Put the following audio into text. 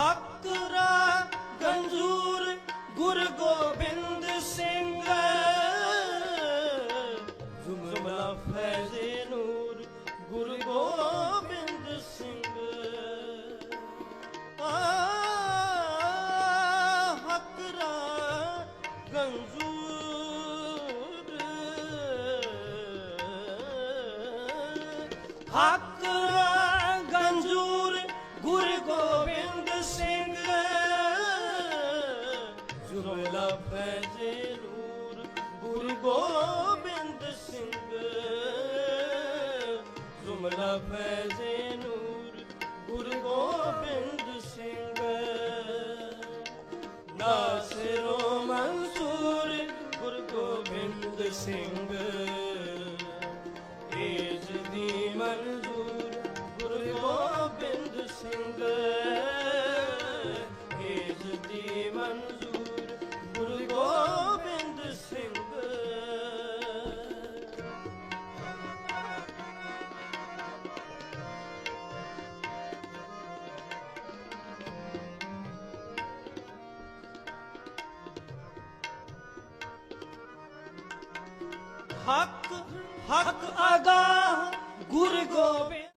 ਹੱਕ ਰਾ ਗੰਜੂਰ ਗੁਰ ਗੋਬਿੰਦ ਸਿੰਘ। ਜੁਮਲਾ ਫੈਜ਼ੇ ਨੂਰ ਗੁਰ ਗੋਬਿੰਦ ਸਿੰਘ। ਆ ਹੱਕ ਰਾ ਗੰਜੂਰ। ਹੱਕ ਜੁਮਲਾ ਫੈਜ਼ੇ ਨੂਰ, ਗੁਰੂ ਗੋਬਿੰਦ ਸਿੰਘ। ਜੁਮਲਾ ਫੈਜ਼ੇ ਨੂਰ, ਗੁਰੂ ਗੋਬਿੰਦ ਸਿੰਘ। ਨਾਸਿਰੋ ਮਨਸੂਰ, ਗੁਰੂ ਗੋਬਿੰਦ ਸਿੰਘ। ਏਜ ਦੀ ਮਨਜ਼ੂਰ ਗੋਬਿੰਦ ਸਿੰਘ। ਏਜ ਦੀ ਮਨਜ਼ੂਰ ਹੱਕ ਹੱਕ ਅਗਾ ਗੁਰ ਗੋਬਿੰਦ।